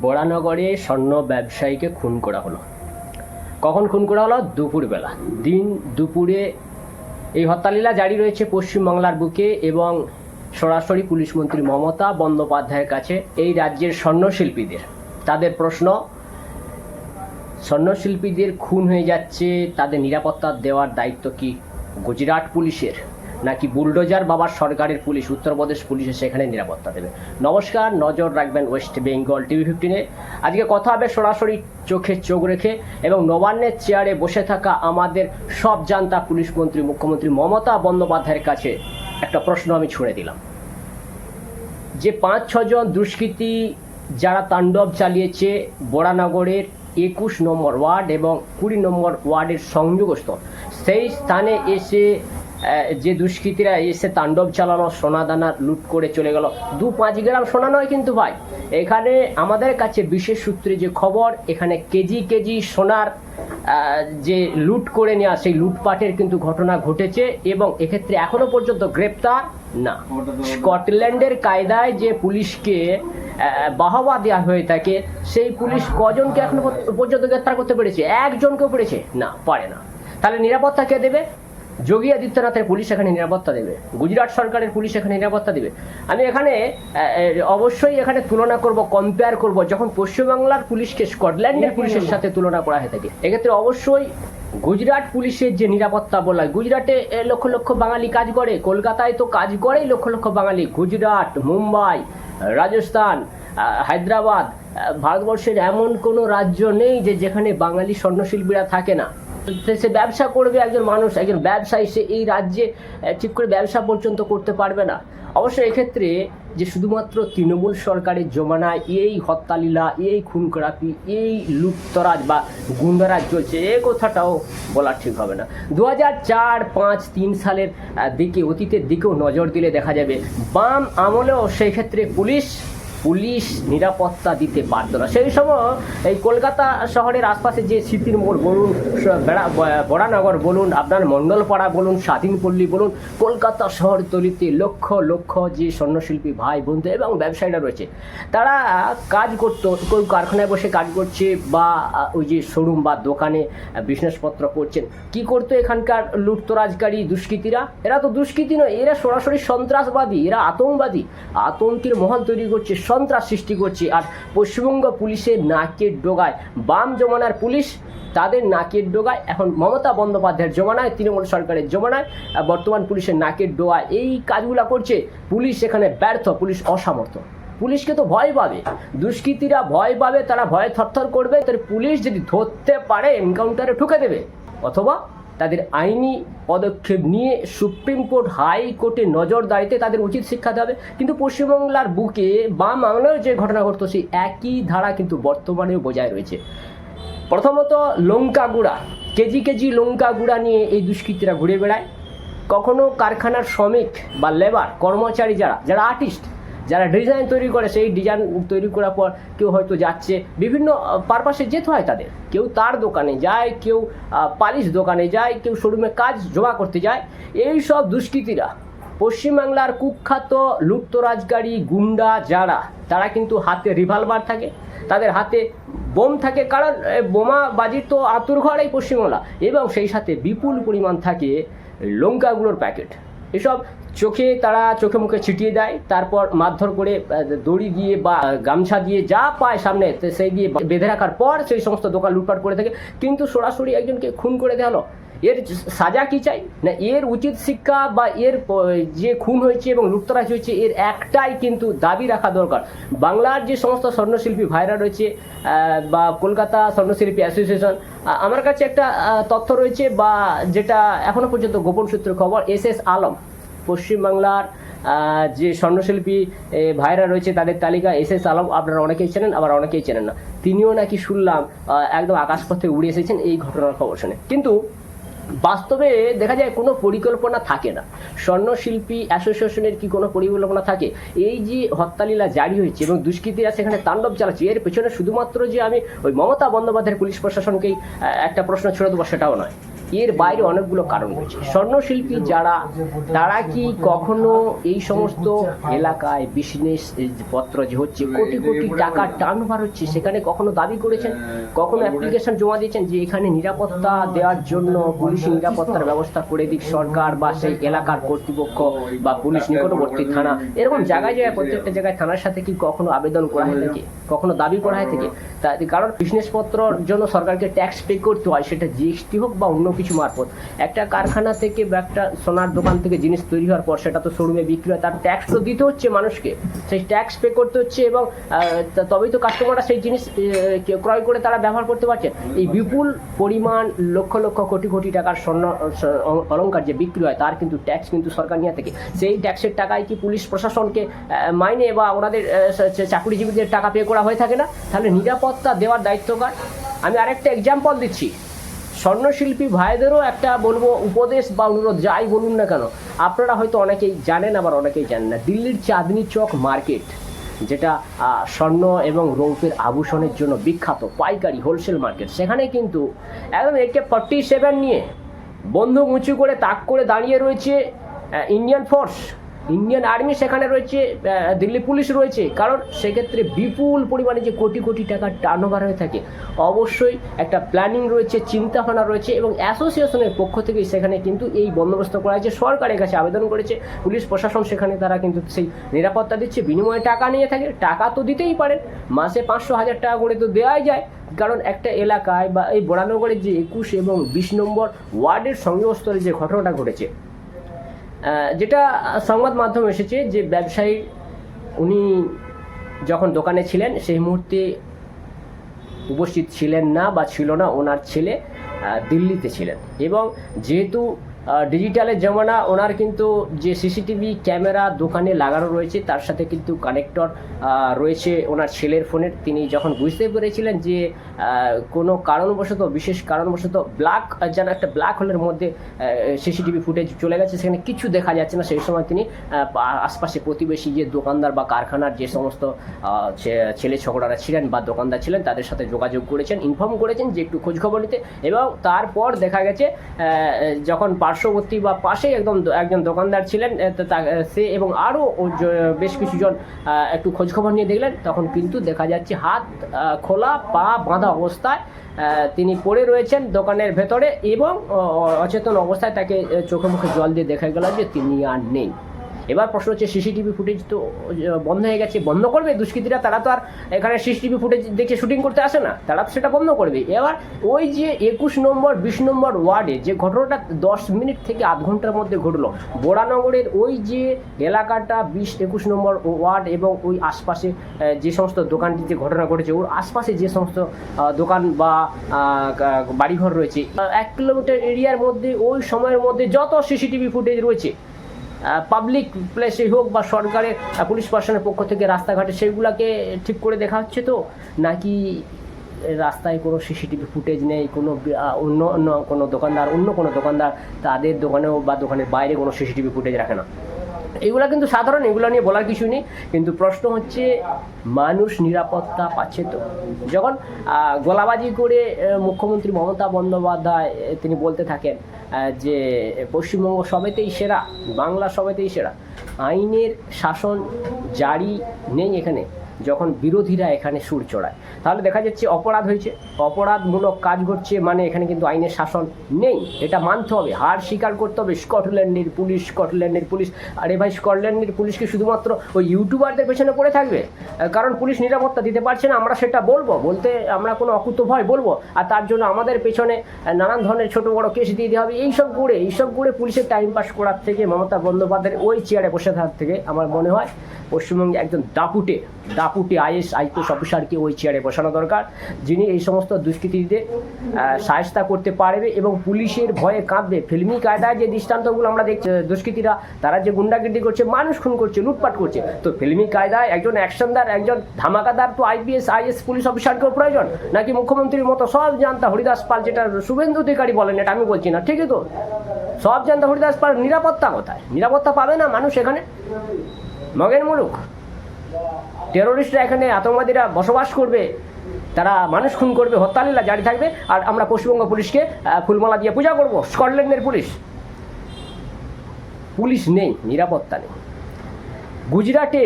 বরানগরে স্বর্ণ ব্যবসায়ীকে খুন করা হলো। কখন খুন করা হলো? দুপুরবেলা। দিন দুপুরে এই হত্যালীলা জারি রয়েছে পশ্চিমবাংলার বুকে এবং সরাসরি পুলিশ মন্ত্রী মমতা বন্দ্যোপাধ্যায়ের কাছে এই রাজ্যের স্বর্ণশিল্পীদের। তাদের প্রশ্ন, স্বর্ণশিল্পীদের খুন হয়ে যাচ্ছে, তাদের নিরাপত্তা দেওয়ার দায়িত্ব কি গুজরাট পুলিশের? নাকি বুলডোজার বাবার সরকারের পুলিশ? উত্তরপ্রদেশ পুলিশে সেখানে নিরাপত্তা দেবে। নমস্কার, নজর রাখবেন ওয়েস্ট বেঙ্গল টিভি ফিফটিনে আজকে কথা হবে সরাসরি চোখে চোখ রেখে এবং নবান্নের চেয়ারে বসে থাকা আমাদের সব জানতা পুলিশ মন্ত্রী, মুখ্যমন্ত্রী মমতা বন্দ্যোপাধ্যায়ের কাছে একটা প্রশ্ন আমি ছুঁড়ে দিলাম। যে পাঁচ ছজন দুষ্কৃতী যারা তাণ্ডব চালিয়েছে বরানগরের একুশ নম্বর ওয়ার্ড এবং কুড়ি নম্বর ওয়ার্ডের সংযোগস্থ সেই স্থানে এসে যে দুষ্কৃতীরা এসে তাণ্ডব চালানো, সোনাদানা লুট করে চলে গেল। দু পাঁচ গ্রাম সোনা নয় কিন্তু ভাই, এখানে আমাদের কাছে বিশেষ সূত্রে যে খবর, এখানে কেজি কেজি সোনার যে লুট করে নেওয়া, সেই লুটপাটের কিন্তু ঘটনা ঘটেছে এবং এক্ষেত্রে এখনও পর্যন্ত গ্রেপ্তার না। স্কটল্যান্ডের কায়দায় যে পুলিশকে বাহবা দেওয়া হয়ে থাকে, সেই পুলিশ কজনকে এখনও পর্যন্ত গ্রেপ্তার করতে পেরেছে? একজনকেও পেরেছে? না, পারে না। তাহলে নিরাপত্তা কে দেবে? যোগী আদিত্যনাথের পুলিশ এখানে নিরাপত্তা দেবে। গুজরাট সরকারের পুলিশ এখানে নিরাপত্তা দেবে। আমি এখানে অবশ্যই এখানে তুলনা করব কম্পেয়ার করব যখন পশ্চিমবাংলার পুলিশকে স্কটল্যান্ডের পুলিশের সাথে তুলনা করা হয়ে থাকে। এক্ষেত্রে অবশ্যই গুজরাট পুলিশের যে নিরাপত্তা বলা গুজরাটে লক্ষ লক্ষ বাঙালি কাজ করে কলকাতায় তো কাজ করেই লক্ষ লক্ষ বাঙালি। গুজরাট মুম্বাই রাজস্থান হায়দ্রাবাদ ভারতবর্ষের এমন কোনো রাজ্য নেই যে যেখানে বাঙালি স্বর্ণশিল্পীরা থাকে না। সে ব্যবসা করবে, একজন মানুষ, একজন ব্যবসায়ী, সে এই রাজ্যে ঠিক করে ব্যবসা পর্যন্ত করতে পারবে না। অবশ্য এক্ষেত্রে যে শুধুমাত্র তৃণমূল সরকারের জমানায় এই হত্যালীলা, এই খুন করাপি এই লুপ্তরাজ বা গুন্ডারাজ চলছে, এ কথাটাও বলা ঠিক হবে না। দু হাজার চার, পাঁচ, তিন সালের দিকে, অতীতের দিকেও নজর দিলে দেখা যাবে, বাম আমলেও সেই ক্ষেত্রে পুলিশ পুলিশ নিরাপত্তা দিতে পারত না সেই সময় এই কলকাতা শহরের আশপাশে যে স্মৃতির মোড় বলুন, বেড়া- বড়ানগর বলুন আপনার মণ্ডলপাড়া বলুন, স্বাধীনপল্লী বলুন, কলকাতা শহরতলিতে লক্ষ লক্ষ যে স্বর্ণশিল্পী ভাই বন্ধু এবং ব্যবসায়ীরা রয়েছে, তারা কাজ করতো, কেউ কারখানায় বসে কাজ করছে বা ওই যে শোরুম বা দোকানে বিজনেসপত্র করছেন। কি করতো এখানকার লুটতরাজকারী দুষ্কৃতীরা? এরা তো দুষ্কৃতী নয়, এরা সরাসরি সন্ত্রাসবাদী, এরা আতঙ্কবাদী। আতঙ্কের মহল তৈরি করছে সন্ত্রাস সৃষ্টি করছে আর পশ্চিমবঙ্গ পুলিশের নাকের ডোগায়। বাম জমানার পুলিশ তাদের নাকের ডোগায়। এখন মমতা বন্দ্যোপাধ্যায়ের জমানায়, তৃণমূল সরকারের জমানায় বর্তমান পুলিশের নাকের ডোগায় এই কাজগুলো করছে। পুলিশ এখানে ব্যর্থ, পুলিশ অসামর্থ্য পুলিশকে তো ভয় পাবে। দুষ্কৃতীরা ভয় পাবে, তারা ভয়ে থরথর করবে। তার পুলিশ যদি ধরতে পারে এনকাউন্টারে ঠুকে দেবে। অথবা তাদের আইনি পদক্ষেপ নিয়ে সুপ্রিম কোর্ট হাইকোর্টে নজরদারিতে তাদের উচিত শিক্ষা দেবে কিন্তু পশ্চিমবাংলার বুকে বাম বাংলায় যে ঘটনা ঘটতো, সেই একই ধারা কিন্তু বর্তমানেও বজায় রয়েছে। প্রথমত লঙ্কা গুঁড়া কেজি কেজি লঙ্কা গুঁড়া নিয়ে এই দুষ্কৃতীরা ঘুরে বেড়ায়। কখনো কারখানার শ্রমিক বা লেবার কর্মচারী যারা যারা আর্টিস্ট যারা ডিজাইন তৈরি করে সেই ডিজাইন তৈরি করার পর কেউ হয়তো যাচ্ছে। বিভিন্ন পারপাসে যেতে হয় তাদের। কেউ তার দোকানে যায় কেউ পালিশ দোকানে যায় কেউ শোরুমে কাজ জমা করতে যায়। এই সব দুষ্কৃতীরা পশ্চিমবাংলার কুখ্যাত লুপ্তরাজগাড়ি গুন্ডা যারা তারা কিন্তু হাতে রিভলভার থাকে। তাদের হাতে বোম থাকে কারণ এ, বোমাবাজি তো আতুর ঘর এই পশ্চিমবাংলা। এবং সেই সাথে বিপুল পরিমাণ থাকে লঙ্কাগুলোর প্যাকেট। এসব চোখে তারা চোখে মুখে ছিটিয়ে দেয়, তারপর মারধর করে দড়ি দিয়ে বা গামছা দিয়ে যা পায় সামনে সেই দিয়ে বেঁধে রাখার পর সেই সমস্ত দোকান লুটপাট করে থাকে। কিন্তু সরাসরি একজনকে খুন করে দেওয়া হলো। এর সাজা কি চাই? না, এর উচিত শিক্ষা বা এর যে খুন হয়েছে এবং লুপ্তরাজ হয়েছে, এর একটাই কিন্তু দাবি রাখা দরকার। বাংলার যে সমস্ত স্বর্ণশিল্পী ভাইরা রয়েছে বা কলকাতা স্বর্ণশিল্পী অ্যাসোসিয়েশন আমার কাছে একটা তথ্য রয়েছে বা যেটা এখনও পর্যন্ত গোপন সূত্রের খবর, এস এস আলম। পশ্চিমবাংলার যে স্বর্ণশিল্পী ভাইরা রয়েছে তাদের তালিকা এস এস আলম, আপনারা অনেকেই চেনেন, আবার অনেকেই চেনেন না। তিনিও নাকি শুনলাম একদম আকাশপথে উড়ে এসেছেন এই ঘটনার খবর শুনে। কিন্তু বাস্তবে দেখা যায় কোনো পরিকল্পনা থাকে না। স্বর্ণশিল্পী অ্যাসোসিয়েশনের কি কোনো পরিকল্পনা থাকে? এই যে হত্যালীলা জারি হয়েছে এবং দুষ্কৃতীরা সেখানে তাণ্ডব চালাচ্ছে, এর পেছনে শুধুমাত্র যে আমি ওই মমতা বন্দ্যোপাধ্যায়ের পুলিশ প্রশাসনকেই একটা প্রশ্ন ছুড়ে দেবো সেটাও নয়। এর বাইরে অনেকগুলো কারণ রয়েছে। স্বর্ণশিল্পী যারা, তারা কি কখনো এই সমস্ত এলাকায় বিজনেস পত্র যে হচ্ছে, কোটি কোটি টাকা টার্ন হচ্ছে, সেখানে কখনো দাবি করেছেন? কখনো অ্যাপ্লিকেশন জমা দিয়েছেন যে এখানে নিরাপত্তা দেওয়ার জন্য পুলিশ নিরাপত্তার ব্যবস্থা করে দিক সরকার বা সেই এলাকার কর্তৃপক্ষ বা পুলিশ নিকটবর্তী থানা? এরকম জায়গায় জায়গায়, প্রত্যেকটা জায়গায় থানার সাথে কি কখনো আবেদন করা হয় থাকে কখনো দাবি করা হয় থাকে? তা, কারণ বিজনেস পত্রর জন্য সরকারকে ট্যাক্স পে করতে হয়, সেটা জিএসটি হোক বা অন্য কিছু মারফত। একটা কারখানা থেকে বা একটা সোনার দোকান থেকে জিনিস তৈরি হওয়ার পর সেটা তো শোরুমে বিক্রি হয়, তার ট্যাক্স তো দিতে হচ্ছে মানুষকে। সেই ট্যাক্স পে করতে হচ্ছে এবং তবেই তো কাস্টমাররা সেই জিনিস ক্রয় করে তারা ব্যবহার করতে পারছে। এই বিপুল পরিমাণ লক্ষ লক্ষ কোটি কোটি টাকার স্বর্ণ, স- অ- অলংকার যে বিক্রি হয়, তার কিন্তু ট্যাক্স কিন্তু সরকার নিয়ে থাকে। সেই ট্যাক্সের টাকায় কি পুলিশ প্রশাসনকে মাইনে বা ওনাদের চাকুরিজীবীদের টাকা পে করা হয়ে থাকে না? তাহলে নিরাপত্তা দেওয়ার দায়িত্ব কার? আমি আরেকটা এক্সাম্পল দিচ্ছি। স্বর্ণশিল্পী ভাইদেরও একটা বলব উপদেশ বা অনুরোধ, যাই বলুন না কেন, আপনারা হয়তো অনেকেই জানেন, আবার অনেকেই জানেন না, দিল্লির চাঁদনি চক মার্কেট, যেটা স্বর্ণ এবং রৌপের আভূষণের জন্য বিখ্যাত পাইকারি হোলসেল মার্কেট, সেখানে কিন্তু একদম একে ফর্টি সেভেন নিয়ে বন্দুক উঁচু করে তাক করে দাঁড়িয়ে রয়েছে ইন্ডিয়ান ফোর্স। ইন্ডিয়ান আর্মি সেখানে রয়েছে দিল্লি পুলিশ রয়েছে। কারণ সেক্ষেত্রে বিপুল পরিমাণে যে কোটি কোটি টাকার টার্ন হয়ে থাকে, অবশ্যই একটা প্ল্যানিং রয়েছে, চিন্তাভাবনা রয়েছে এবং অ্যাসোসিয়েশনের পক্ষ থেকে সেখানে কিন্তু এই বন্দোবস্ত করা হয়েছে। সরকারের কাছে আবেদন করেছে, পুলিশ প্রশাসন সেখানে তারা কিন্তু সেই নিরাপত্তা দিচ্ছে, বিনিময়ে টাকা নিয়ে থাকে। টাকা তো দিতেই পারেন, মাসে পাঁচশো হাজার টাকা করে তো দেওয়াই যায়। কারণ একটা এলাকায় বা এই বরানগরের যে একুশ এবং বিশ নম্বর ওয়ার্ডের সংযোগস্থলে যে ঘটনাটা ঘটেছে যেটা সংবাদ মাধ্যম এসেছে যে ব্যবসায়ী, উনি যখন দোকানে ছিলেন, সেই মুহূর্তে উপস্থিত ছিলেন না বা ছিল না, ওনার ছেলে দিল্লিতে ছিলেন। এবং যেহেতু ডিজিটালের জমানা, ওনার কিন্তু যে সিসিটিভি ক্যামেরা দোকানে লাগানো রয়েছে, তার সাথে কিন্তু কানেক্টর রয়েছে ওনার ছেলের ফোনের। তিনি যখন বুঝতে পেরেছিলেন যে কোনো কারণবশত, বিশেষ কারণবশত ব্ল্যাক যেন একটা ব্ল্যাক হোলের মধ্যে সিসিটিভি ফুটেজ চলে গেছে, সেখানে কিছু দেখা যাচ্ছে না। সেই সময় তিনি আশপাশে প্রতিবেশী যে দোকানদার বা কারখানার যে সমস্ত ছেলে ছোকরারা ছিলেন বা দোকানদার ছিলেন, তাদের সাথে যোগাযোগ করেছেন ইনফর্ম করেছেন যে একটু খোঁজখবর নিতে। এবং তারপর দেখা গেছে যখন যখন পার্শ্ববর্তী বা পাশেই একদম একজন দোকানদার ছিলেন সে এবং আরও বেশ কিছুজন একটু খোঁজখবর নিয়ে দেখলেন, তখন কিন্তু দেখা যাচ্ছে হাত খোলা, পা বাঁধা অবস্থায় তিনি পড়ে রয়েছেন দোকানের ভেতরে এবং অচেতন অবস্থায় তাকে চোখে মুখে জল দিয়ে দেখা গেল যে তিনি আর নেই। এবার প্রশ্ন হচ্ছে সিসিটিভি ফুটেজ তো বন্ধ হয়ে গেছে, বন্ধ করবে দুষ্কৃতীরা? তারা তো আর এখানে সিসিটিভি ফুটেজ দেখে শুটিং করতে আসে না। তারা তো সেটা বন্ধ করবে। এবার ওই যে একুশ নম্বর, বিশ নম্বর ওয়ার্ডে যে ঘটনাটা দশ মিনিট থেকে আধ ঘণ্টার মধ্যে ঘটলো বোরানগরের ওই যে এলাকাটা বিশ, একুশ নম্বর ওয়ার্ড এবং ওই আশপাশে যে সমস্ত দোকানটিতে ঘটনা ঘটেছে, ওর আশপাশে যে সমস্ত দোকান বা বাড়িঘর রয়েছে এক কিলোমিটার এরিয়ার মধ্যে, ওই সময়ের মধ্যে যত সিসিটিভি ফুটেজ রয়েছে পাবলিক প্লেসে হোক বা সরকারের পুলিশ প্রশাসনের পক্ষ থেকে রাস্তাঘাটে সেগুলোকে ঠিক করে দেখা হচ্ছে তো? নাকি রাস্তায় কোনো সিসিটিভি ফুটেজ নেই, কোনো অন্য অন্য কোনো দোকানদার, অন্য কোনো দোকানদার তাদের দোকানেও বা দোকানের বাইরে কোনো সিসিটিভি ফুটেজ রাখে না? এগুলো কিন্তু সাধারণ, এগুলো নিয়ে বলার কিছু নেই। কিন্তু প্রশ্ন হচ্ছে, মানুষ নিরাপত্তা পাচ্ছে তো? যখন গোলাবাজি করে মুখ্যমন্ত্রী মমতা বন্দ্যোপাধ্যায় তিনি বলতে থাকেন যে পশ্চিমবঙ্গ সবেতেই সেরা বাংলা সবেতেই সেরা আইনের শাসন জারি নেই এখানে। যখন বিরোধীরা এখানে সুর চড়ায়। তাহলে দেখা যাচ্ছে অপরাধ হয়েছে। অপরাধমূলক কাজ করছে মানে এখানে কিন্তু আইনের শাসন নেই। এটা মানতে হবে। হার স্বীকার করতে হবে স্কটল্যান্ডের পুলিশ স্কটল্যান্ডের পুলিশ। আরে ভাই, স্কটল্যান্ডের পুলিশকে শুধুমাত্র ওই ইউটিউবারদের পেছনে পড়ে থাকবে? কারণ পুলিশ নিরাপত্তা দিতে পারছে না, আমরা সেটা বলব। বলতে আমরা কোনো অকুত ভয় বলব। আর তার জন্য আমাদের পেছনে নানান ধরনের ছোট বড় কেস দিয়ে দিতে হবে। এইসব করে এইসব করে পুলিশের টাইম পাস করার থেকে মমতা বন্দ্যোপাধ্যায়ের ওই চেয়ারে বসে থাকার থেকে আমার মনে হয় পশ্চিমবঙ্গে একজন দাপুটে দাপুটে আইএস আইপিএস অফিসারকে ওই চেয়ারে বসানো দরকার, যিনি এই সমস্ত দুষ্কৃতীদের সাহায্যতা করতে পারবে এবং পুলিশের ভয়ে কাঁদবে। ফিল্মি কায়দায় যে দৃষ্টান্তগুলো আমরা দেখছি দুষ্কৃতীরা, তারা যে গুন্ডাগিরি করছে, মানুষ খুন করছে, লুটপাট করছে, তো ফিল্মি কায়দায় একজন অ্যাকশনদার, একজন ধামাকাদার তো আইপিএস, আইএস পুলিশ অফিসারকেও প্রয়োজন। নাকি মুখ্যমন্ত্রীর মতো সব জানতা হরিদাস পাল, যেটা শুভেন্দু অধিকারী বলেন, এটা আমি বলছি না, ঠিকই তো? সব জানতা হরিদাস পাল, নিরাপত্তা কোথায়? নিরাপত্তা পাবে না মানুষ এখানে? মগের মুলুক। টেরোরিস্টরা এখানে আতঙ্কবাদীরা বসবাস করবে, তারা মানুষ খুন করবে হত্যালীলা জারি থাকবে, আর আমরা পশ্চিমবঙ্গ পুলিশকে ফুলমালা দিয়ে পূজা করব। স্কটল্যান্ডের পুলিশ। পুলিশ নেই, নিরাপত্তা নেই। গুজরাটে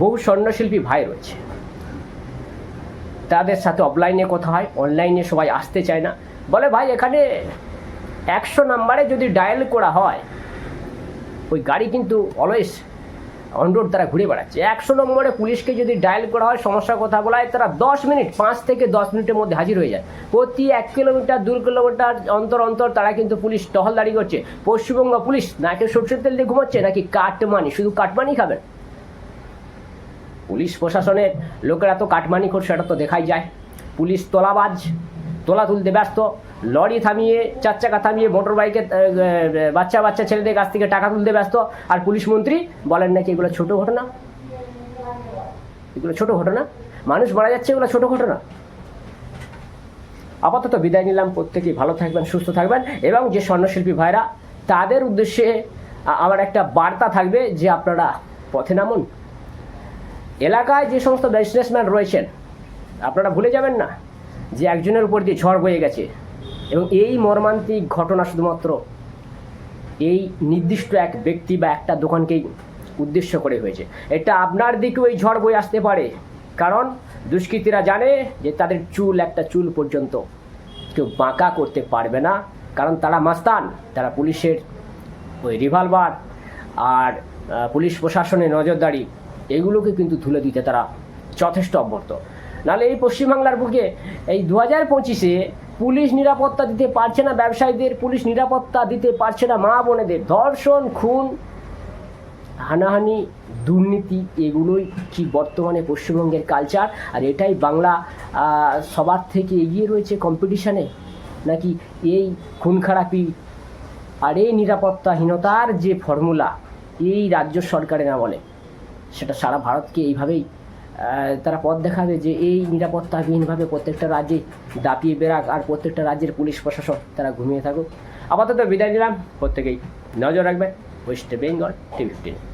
বহু স্বর্ণশিল্পী ভাই রয়েছে। তাদের সাথে অফলাইনে কথা হয় অনলাইনে সবাই আসতে চায় না। বলে, ভাই, এখানে একশো নাম্বারে যদি ডায়াল করা হয়, ওই গাড়ি কিন্তু অলওয়েজ অনরোড তারা ঘুরে বেড়াচ্ছে। একশো নম্বরে পুলিশকে যদি ডায়াল করা হয়, সমস্যার কথা বলা হয় তারা দশ মিনিট, পাঁচ থেকে দশ মিনিটের মধ্যে হাজির হয়ে যায়। প্রতি এক কিলোমিটার দু কিলোমিটার অন্তর অন্তর তারা কিন্তু পুলিশ টহলদারি করছে। পশ্চিমবঙ্গ পুলিশ নাকি সরষের তেল দিয়ে ঘুমাচ্ছে, নাকি কাটমানি? শুধু কাটমানি খাবেন পুলিশ প্রশাসনের লোকেরা তো কাটমানি করছে সেটা তো দেখাই যায়। পুলিশ তোলাবাজ, তোলা তুলতে ব্যস্ত। লরি থামিয়ে চার চাকা থামিয়ে মোটর বাইকে বাচ্চা বাচ্চা ছেলেদের কাছ থেকে টাকা তুলতে ব্যস্ত। আর পুলিশ মন্ত্রী বলেন নাকি এগুলো ছোট ঘটনা? এগুলো ছোট ঘটনা। মানুষ মারা যাচ্ছে, এগুলো ছোট ঘটনা। আপাতত বিদায় নিলাম। প্রত্যেকেই ভালো থাকবেন, সুস্থ থাকবেন। এবং যে স্বর্ণশিল্পী ভাইরা, তাদের উদ্দেশ্যে আমার একটা বার্তা থাকবে যে আপনারা পথে নামুন। এলাকায় যে সমস্ত বিজনেসম্যান রয়েছেন, আপনারা ভুলে যাবেন না যে একজনের উপর দিয়ে ঝড় বয়ে গেছে। এবং এই মর্মান্তিক ঘটনা শুধুমাত্র এই নির্দিষ্ট এক ব্যক্তি বা একটা দোকানকেই উদ্দেশ্য করে হয়েছে। এটা আপনার দিকেও এই ঝড় বয়ে আসতে পারে। কারণ দুষ্কৃতীরা জানে যে তাদের চুল, একটা চুল পর্যন্ত কেউ বাঁকা করতে পারবে না। কারণ তারা মাস্তান, তারা পুলিশের ওই রিভলভার আর পুলিশ প্রশাসনের নজরদারি, এগুলোকে কিন্তু তুলে দিতে তারা যথেষ্ট অভ্যর্ত নাহলে এই পশ্চিমবাংলার বুকে এই দু হাজার পঁচিশে পুলিশ নিরাপত্তা দিতে পারছে না ব্যবসায়ীদের, পুলিশ নিরাপত্তা দিতে পারছে না মা বোনেদের। ধর্ষণ, খুন, হানাহানি, দুর্নীতি, এগুলোই কি বর্তমানে পশ্চিমবঙ্গের কালচার আর এটাই বাংলা সবার থেকে এগিয়ে রয়েছে কম্পিটিশানে নাকি এই খুন খারাপি আর এই নিরাপত্তাহীনতার যে ফর্মুলা এই রাজ্য সরকারের আমলে? সেটা সারা ভারতকে এইভাবেই তারা পথ দেখাবে যে এই নিরাপত্তাহীনভাবে প্রত্যেকটা রাজ্যে দাপিয়ে বেরাক আর প্রত্যেকটা রাজ্যের পুলিশ প্রশাসক তারা ঘুমিয়ে থাকুক। আপাতত বিদায় নিলাম। প্রত্যেকেই নজর রাখবেন। West Bengal TV fifteen.